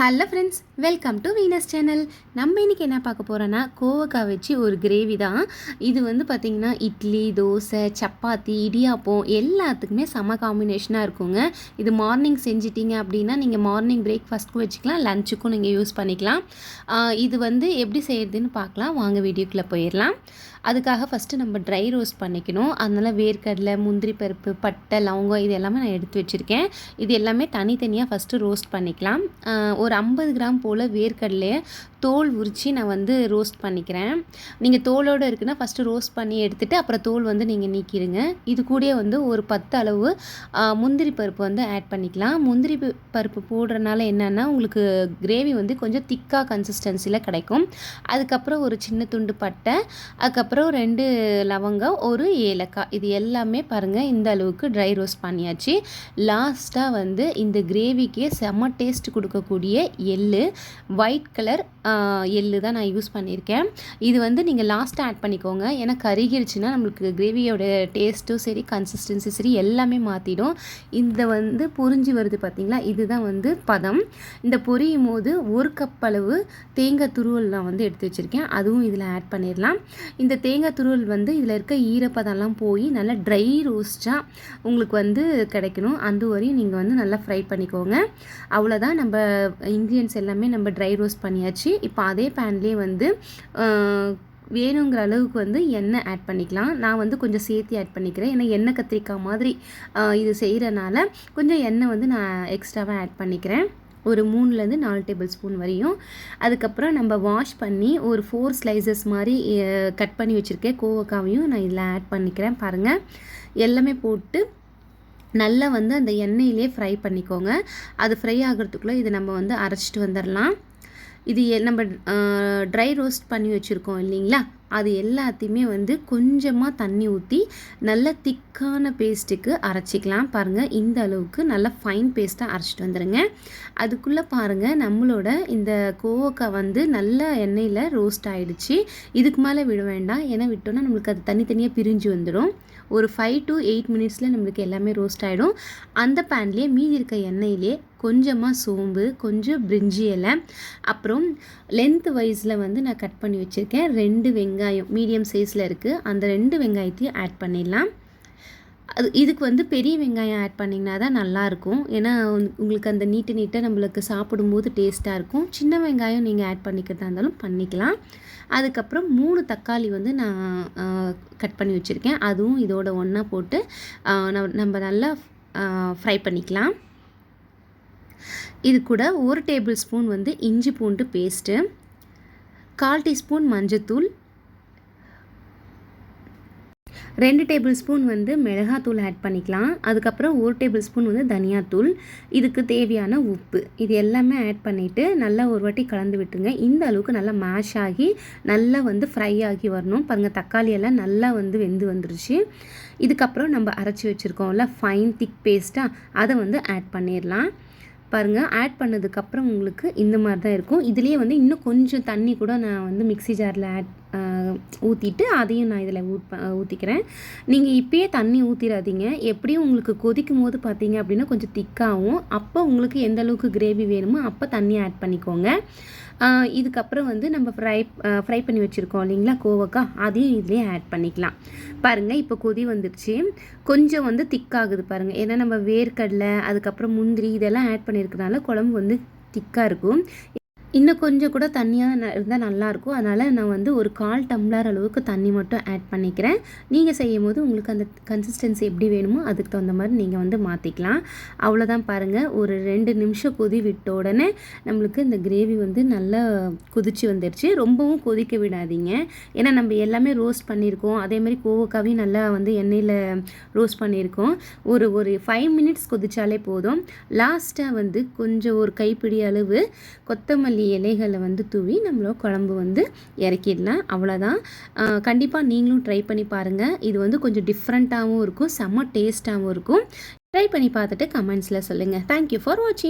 Hello friends welcome to Venus channel நம்ம இன்றைக்கி என்ன பார்க்க போகிறோன்னா கோவக்காய் வச்சு ஒரு கிரேவி தான். இது வந்து பார்த்திங்கன்னா இட்லி தோசை சப்பாத்தி இடியாப்பம் எல்லாத்துக்குமே செம காம்பினேஷனாக இருக்குங்க. இது மார்னிங் செஞ்சிட்டிங்க அப்படின்னா நீங்கள் மார்னிங் பிரேக்ஃபாஸ்ட்க்கும் வச்சுக்கலாம் லஞ்சுக்கும் நீங்கள் யூஸ் பண்ணிக்கலாம். இது வந்து எப்படி செய்கிறதுன்னு பார்க்கலாம். வாங்க வீடியோக்குள்ளே போயிடலாம். அதுக்காக ஃபஸ்ட்டு நம்ம ட்ரை ரோஸ்ட் பண்ணிக்கணும். அதனால் வேர்க்கடலை முந்திரி பருப்பு பட்டை லவங்கம் இது எல்லாமே நான் எடுத்து வச்சுருக்கேன். இது எல்லாமே தனித்தனியாக ஃபஸ்ட்டு ரோஸ்ட் பண்ணிக்கலாம். ஒரு ஐம்பது கிராம் போல் வேர்க்கடலையை தோல் உரித்து நான் வந்து ரோஸ்ட் பண்ணிக்கிறேன். நீங்கள் தோலோடு இருக்குன்னா ஃபஸ்ட்டு ரோஸ்ட் பண்ணி எடுத்துகிட்டு அப்புறம் தோல் வந்து நீங்கள் நீக்கிடுங்க. இது கூட வந்து ஒரு பத்து அளவு முந்திரி பருப்பு வந்து ஆட் பண்ணிக்கலாம். முந்திரி பருப்பு போடுறதுனால என்னென்னா உங்களுக்கு கிரேவி வந்து கொஞ்சம் திக்காக கன்சிஸ்டன்சியில் கிடைக்கும். அதுக்கப்புறம் ஒரு சின்ன துண்டு பட்டை அதுக்கப்புறம் அப்புறம் ரெண்டு லவங்கம் ஒரு ஏலக்காய். இது எல்லாமே பாருங்கள் இந்த அளவுக்கு ட்ரை ரோஸ்ட் பண்ணியாச்சு. லாஸ்ட்டாக வந்து இந்த கிரேவிக்கே செம்ம டேஸ்ட் கொடுக்கக்கூடிய எள்ளு. ஒயிட் கலர் எள்ளு தான் நான் யூஸ் பண்ணியிருக்கேன். இது வந்து நீங்கள் லாஸ்ட்டாக ஆட் பண்ணிக்கோங்க. ஏன்னா கருகிருச்சுன்னா நம்மளுக்கு கிரேவியோட டேஸ்ட்டும் சரி கன்சிஸ்டன்சி சரி எல்லாமே மாற்றிடும் இந்த வந்து பொறிஞ்சி வருது பார்த்திங்களா இதுதான் வந்து பதம். இந்த பொரியும் போது ஒரு கப் அளவு தேங்காய் துருவல் நான் வந்து எடுத்து வச்சுருக்கேன். அதுவும் இதில் ஆட் பண்ணிடலாம். இந்த தேங்காய் துருவல் வந்து இதில் இருக்க ஈரப்பதம்லாம் போய் நல்லா ட்ரை ரோஸ்ட்டாக உங்களுக்கு வந்து கிடைக்கணும். அந்த வரையும் நீங்கள் வந்து நல்லா ஃப்ரை பண்ணிக்கோங்க. அவ்வளோதான் நம்ம இன்க்ரீடியன்ஸ் எல்லாமே நம்ம ட்ரை ரோஸ்ட் பண்ணியாச்சு. இப்போ அதே பேன்லேயே வந்து வேணுங்கிற அளவுக்கு வந்து எண்ணெய் ஆட் பண்ணிக்கலாம். நான் வந்து கொஞ்சம் சேர்த்து ஆட் பண்ணிக்கிறேன். ஏன்னா எண்ணெய் கத்திரிக்காய் மாதிரி இது செய்கிறனால கொஞ்சம் எண்ணெய் வந்து நான் எக்ஸ்ட்ராவாக ஆட் பண்ணிக்கிறேன். ஒரு மூணுலேருந்து நாலு டேபிள் ஸ்பூன் வரையும். அதுக்கப்புறம் நம்ம வாஷ் பண்ணி ஒரு ஃபோர் ஸ்லைசஸ் மாதிரி கட் பண்ணி வச்சுருக்கேன். கோவக்காவையும் நான் இதில் ஆட் பண்ணிக்கிறேன் பாருங்கள் எல்லாமே போட்டு நல்லா வந்து அந்த எண்ணெயிலே ஃப்ரை பண்ணிக்கோங்க. அது ஃப்ரை ஆகிறதுக்குள்ளே இதை நம்ம வந்து அரைச்சிட்டு வந்துடலாம். இது நம்ம ட்ரை ரோஸ்ட் பண்ணி வச்சுருக்கோம் இல்லைங்களா? அது எல்லாத்தையுமே வந்து கொஞ்சமாக தண்ணி ஊற்றி நல்ல திக்கான பேஸ்ட்டுக்கு அரைச்சிக்கலாம். பாருங்கள் இந்த அளவுக்கு நல்லா ஃபைன் பேஸ்ட்டாக அரைச்சிட்டு வந்துடுங்க அதுக்குள்ளே பாருங்கள் நம்மளோட இந்த கோவக்காய் வந்து நல்ல எண்ணெயில் ரோஸ்ட் ஆகிடுச்சு இதுக்கு மேலே விட வேண்டாம். ஏன்னா விட்டோன்னா நம்மளுக்கு அது தனித்தனியாக பிரிஞ்சு வந்துடும் ஒரு ஃபைவ் டு எயிட் மினிட்ஸில் நம்மளுக்கு எல்லாமே ரோஸ்ட் ஆகிடும் அந்த பேன்லேயே மீதி இருக்க எண்ணெயிலே கொஞ்சமாக சோம்பு கொஞ்சம் பிரிஞ்சி இலை. அப்புறம் லென்த் வைஸில் வந்து நான் கட் பண்ணி வச்சுருக்கேன். ரெண்டு வெங்காயம் வெங்காயம் மீடியம் சைஸில் இருக்குது அந்த ரெண்டு வெங்காயத்தையும் ஆட் பண்ணிடலாம். அது இதுக்கு வந்து பெரிய வெங்காயம் ஆட் பண்ணிங்கன்னா தான் நல்லாயிருக்கும் ஏன்னா உங்களுக்கு அந்த நீட்டு நீட்டாக நம்மளுக்கு சாப்பிடும்போது டேஸ்ட்டாக இருக்கும். சின்ன வெங்காயம் நீங்கள் ஆட் பண்ணிக்கிறதா இருந்தாலும் பண்ணிக்கலாம். அதுக்கப்புறம் மூணு தக்காளி வந்து நான் கட் பண்ணி வச்சுருக்கேன். அதுவும் இதோட ஒன்றா போட்டு நம்ம நல்லா ஃப்ரை பண்ணிக்கலாம். இது கூட ஒரு டேபிள் ஸ்பூன் வந்து இஞ்சி பூண்டு பேஸ்ட்டு கால் டீஸ்பூன் மஞ்சத்தூள். ரெண்டு டேபிள் ஸ்பூன் வந்து மிளகாத்தூள் ஆட் பண்ணிக்கலாம். அதுக்கப்புறம் ஒரு டேபிள் ஸ்பூன் வந்து தனியாத்தூள். இதுக்கு தேவையான உப்பு. இது எல்லாமே ஆட் பண்ணிவிட்டு நல்லா ஒரு வாட்டி கலந்து விட்டுருங்க. இந்த அளவுக்கு நல்லா மேஷ் ஆகி நல்லா வந்து ஃப்ரை ஆகி வரணும். பாருங்கள் தக்காளி எல்லாம் நல்லா வந்து வெந்து வந்துருச்சு. இதுக்கப்புறம் நம்ம அரைச்சி வச்சுருக்கோம்ல ஃபைன் திக் பேஸ்ட்டாக அதை வந்து ஆட் பண்ணிடலாம் பாருங்கள் ஆட் பண்ணதுக்கப்புறம் உங்களுக்கு இந்த மாதிரி தான் இருக்கும். இதுலேயே வந்து இன்னும் கொஞ்சம் தண்ணி கூட நான் வந்து மிக்சி ஜாரில் ஆட் ஊற்றிட்டு அதையும் நான் இதில் ஊட் ஊற்றிக்கிறேன் நீங்கள் இப்போயே தண்ணி ஊற்றிடாதீங்க எப்படியும் உங்களுக்கு கொதிக்கும் போது பார்த்தீங்க அப்படின்னா கொஞ்சம் திக்காகும் அப்போ உங்களுக்கு எந்த அளவுக்கு கிரேவி வேணுமோ அப்போ தண்ணி ஆட் பண்ணிக்கோங்க. இதுக்கப்புறம் வந்து நம்ம ஃப்ரை ஃப்ரை பண்ணி வச்சுருக்கோம் இல்லைங்களா கோவக்காய் அதையும் இதுலேயே ஆட் பண்ணிக்கலாம். பாருங்கள் இப்போ கொதி வந்துடுச்சு கொஞ்சம் வந்து திக்காகுது பாருங்கள் ஏன்னா நம்ம வேர்க்கடலை அதுக்கப்புறம் முந்திரி இதெல்லாம் ஆட் பண்ணியிருக்கனால குழம்பு வந்து திக்காக இருக்கும். இன்னும் கொஞ்சம் கூட தண்ணியாக இருந்தால் நல்லாயிருக்கும் அதனால் நான் வந்து ஒரு கால் டம்ளர் அளவுக்கு தண்ணி மட்டும் ஆட் பண்ணிக்கிறேன். நீங்கள் செய்யும் போது உங்களுக்கு அந்த கன்சிஸ்டன்சி எப்படி வேணுமோ அதுக்கு தகுந்த மாதிரி நீங்கள் வந்து மாற்றிக்கலாம் அவ்வளோதான் பாருங்கள் ஒரு ரெண்டு நிமிஷம் கொதி விட்ட உடனே நம்மளுக்கு இந்த கிரேவி வந்து நல்லா கொதிச்சு வந்துடுச்சு ரொம்பவும் கொதிக்க விடாதீங்க. ஏன்னா நம்ம எல்லாமே ரோஸ்ட் பண்ணியிருக்கோம். அதே மாதிரி கோவக்காவையும் நல்லா வந்து எண்ணெயில் ரோஸ்ட் பண்ணியிருக்கோம். ஒரு ஒரு ஃபைவ் மினிட்ஸ் கொதிச்சாலே போதும். லாஸ்ட்டாக வந்து கொஞ்சம் ஒரு கைப்பிடி அளவு கொத்தமல்லி கொத்தமல்லி இலைகளை வந்து தூவி நம்மளோட குழம்பு வந்து இறக்கிடலாம். அவ்வளோதான் கண்டிப்பாக நீங்களும் ட்ரை பண்ணி பாருங்கள் இது வந்து கொஞ்சம் டிஃப்ரெண்ட்டாகவும் இருக்கும் செம்ம டேஸ்ட்டாகவும் இருக்கும். ட்ரை பண்ணி பார்த்துட்டு கமெண்ட்ஸில் சொல்லுங்கள் தேங்க்யூ ஃபார் வாட்சிங்